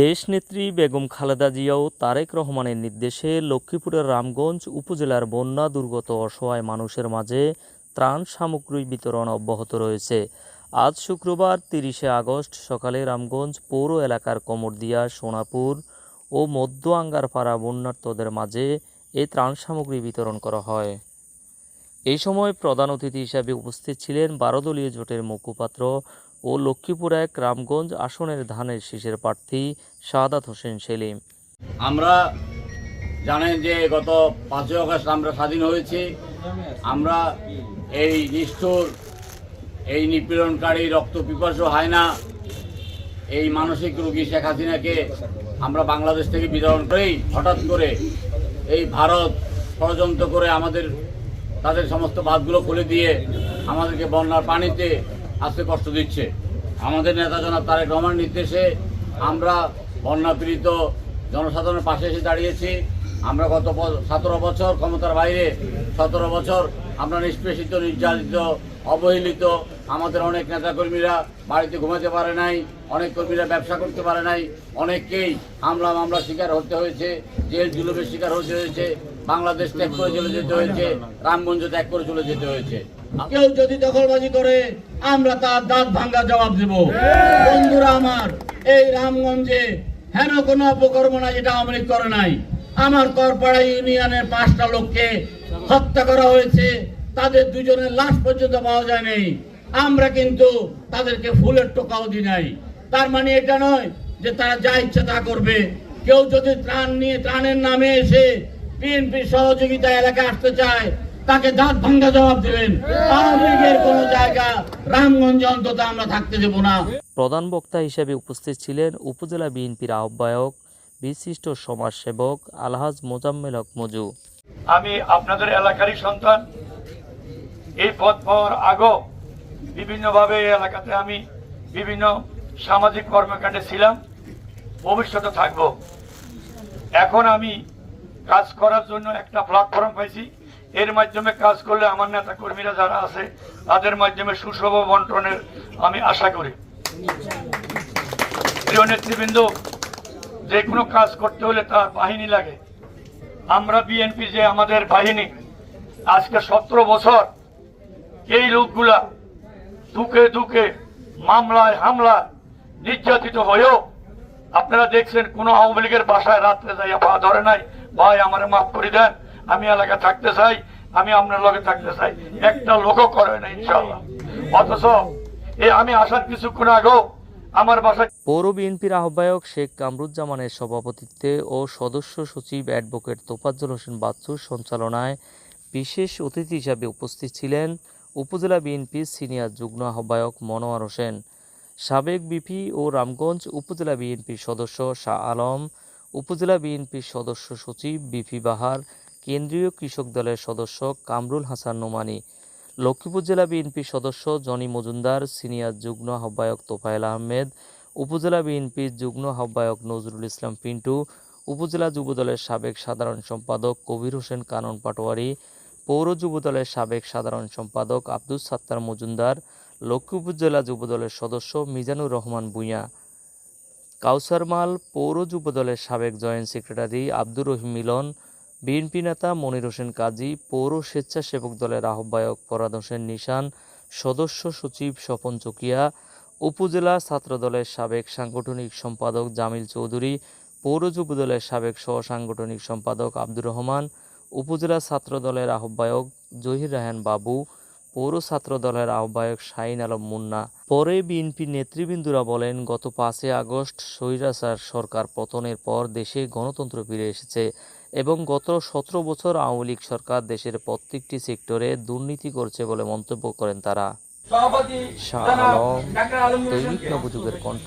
দেশনেত্রী বেগম খালেদা জিয়াও তারেক রহমানের নির্দেশে লক্ষ্মীপুরের রামগঞ্জ উপজেলার বন্যা দুর্গত অসহায় মানুষের মাঝে ত্রাণ সামগ্রী বিতরণ অব্যাহত রয়েছে। আজ শুক্রবার তিরিশে আগস্ট সকালে রামগঞ্জ পৌর এলাকার কমরদিয়া, সোনাপুর ও মধ্য আঙ্গারপাড়া বন্যার্তদের মাঝে এই ত্রাণ সামগ্রী বিতরণ করা হয়। এই সময় প্রধান অতিথি হিসাবে উপস্থিত ছিলেন বারো দলীয় জোটের মুখপাত্র ও লক্ষ্মীপুর এক রামগঞ্জ আসনের ধানের শীষের প্রার্থী শাহাদাত হোসেন সেলিম। আমরা জানেন যে গত পাঁচই আগস্ট আমরা স্বাধীন হয়েছি। আমরা এই নিষ্ঠুর, এই নিপীড়নকারী রক্ত পিপাসু হয় না। এই মানসিক রোগী শেখ হাসিনাকে আমরা বাংলাদেশ থেকে বিতরণ করেই হঠাৎ করে এই ভারত ষড়যন্ত্র করে আমাদের, তাদের সমস্ত বাঁধগুলো খুলে দিয়ে আমাদেরকে বন্যার পানিতে আসতে কষ্ট দিচ্ছে। আমাদের নেতা জনাব তারেক রহমান নির্দেশে আমরা বন্যা পীড়িত জনসাধারণের পাশে এসে দাঁড়িয়েছি। আমরা গত সতেরো বছর ক্ষমতার বাইরে, সতেরো বছর আমরা নিষ্পেষিত, নির্যাতিত, অবহেলিত আমাদের অনেক নেতাকর্মীরা বাড়িতে ঘুমাতে পারে নাই, অনেক কর্মীরা ব্যবসা করতে পারে নাই, অনেককেই হামলা মামলা শিকার হতে হয়েছে, জেল জুলুমের শিকার হতে হয়েছে, বাংলাদেশ ত্যাগ করে চলে যেতে হয়েছে, রামগঞ্জ ত্যাগ করে চলে যেতে হয়েছে। কেউ যদি দখলবাজি করে আমরা তার দাঁত ভাঙ্গা জবাব দেব। বন্ধুরা আমার, এই রামগঞ্জে হেন কোনো অপকর্ম না যেটা আওয়ামী করে নাই। আমার করপাড়া ইউনিয়নের পাঁচটা লোককে হত্যা করা হয়েছে। তাদের দুজনের লাশ পর্যন্ত পাওয়া যায়নি আমরা কিন্তু তাদেরকে ফুলের টোকাও দিই নাই। তার মানে এটা নয় যে তারা যা ইচ্ছা তা করবে। কেউ যদি ত্রাণ নিয়ে ত্রাণের নামে এসে বিএনপি সহযোগিতা এলাকায় আসতে চায় তাকে দাঁত ভাঙ্গা জবাব দেবেন আওয়ামী কোন জায়গা রামগঞ্জে অন্তত আমরা থাকতে দেব না। প্রধান বক্তা হিসেবে উপস্থিত ছিলেন উপজেলা বিএনপির আহ্বায়ক বিশিষ্ট সমাজসেবক আলহাজ মোজাম্মেল হক মজু। আমি আপনাদের এলাকারই সন্তান। এই পথ পাওয়ার আগেও বিভিন্নভাবে এই এলাকাতে আমি বিভিন্ন সামাজিক কর্মকাণ্ডে ছিলাম ভবিষ্যতে থাকব। এখন আমি কাজ করার জন্য একটা প্ল্যাটফর্ম পাইছি। এর মাধ্যমে কাজ করলে আমার নেতা কর্মীরা যারা আছে, তাদের মাধ্যমে সুষম বন্টনের আমি আশা করি। প্রিয় নেতৃবৃন্দ, যে কোনো কাজ করতে হলে তার বাহিনী লাগে। আমরা বিএনপি যে আমাদের বাহিনী, আজকে সতেরো বছর এই লোকগুলা দুঃখে দুঃখে মামলায় হামলা নির্যাতিত হয়েও আপনারা দেখছেন, কোন আওয়ামী লীগের বাসায় রাত্রে যাইয়া পা ধরে নাই, ভাই আমার মাফ করে দেন আমি এলাকা থাকতে চাই, আমি আপনার লগে থাকতে চাই। একটা লোকও করে না ইনশাল্লাহ অথচ এই আমি আসার কিছুক্ষণ আগেও পৌর বিএনপির আহ্বায়ক শেখ কামরুজ্জামানের সভাপতিত্বে ও সদস্য সচিব অ্যাডভোকেট তোফাজ্জল হোসেন বাচ্চুর সঞ্চালনায় বিশেষ অতিথি হিসাবে উপস্থিত ছিলেন উপজেলা বিএনপির সিনিয়র যুগ্ম আহ্বায়ক মনোয়ার হোসেন, সাবেক বিপি ও রামগঞ্জ উপজেলা বিএনপির সদস্য শাহ আলম, উপজেলা বিএনপির সদস্য সচিব বিপি বাহার কেন্দ্রীয় কৃষক দলের সদস্য কামরুল হাসান নোমানি, লক্ষ্মীপুর জেলা বিএনপি সদস্য জনি মজুমদার, সিনিয়র যুগ্ম আহ্বায়ক তোফায়েল আহমেদ, উপজেলা বিএনপির যুগ্ম আহ্বায়ক নজরুল ইসলাম পিন্টু, উপজেলা যুবদলের সাবেক সাধারণ সম্পাদক কবির হোসেন কানন পাটোয়ারি, পৌর যুবদলের সাবেক সাধারণ সম্পাদক আব্দুল সাত্তার মজুমদার, লক্ষ্মীপুর জেলা যুবদলের সদস্য মিজানুর রহমান ভূঁইয়া। কাউসারমাল, পৌর যুবদলের সাবেক joint secretary Abdur Rahim Milon BNP নেতা মনির হোসেন কাজী, পৌর স্বেচ্ছাসেবক দলের আহ্বায়ক ফরাদ হোসেন নিশান, সদস্য সচিব স্বপন চকিয়া, উপজেলা ছাত্রদলের সাবেক সাংগঠনিক সম্পাদক জামিল চৌধুরী, পৌর যুবদলের সাবেক সহ সাংগঠনিক সম্পাদক আব্দুর রহমান, উপজেলা ছাত্র দলের আহ্বায়ক জহির রায়হান বাবু, পৌর ছাত্র দলের আহ্বায়ক শাহিন আলম মুন্না। পরে বিএনপি নেতৃবৃন্দুরা বলেন, গত পাঁচই আগস্ট স্বৈরাচার সরকার পতনের পর দেশে গণতন্ত্র ফিরে এসেছে। এবং গত সতেরো বছর আওয়ামী লীগ সরকার দেশের প্রত্যেকটি সেক্টরে দুর্নীতি করছে বলে মন্তব্য করেন তারা শাহ আলম দৈনিক নবযুগের কণ্ঠ।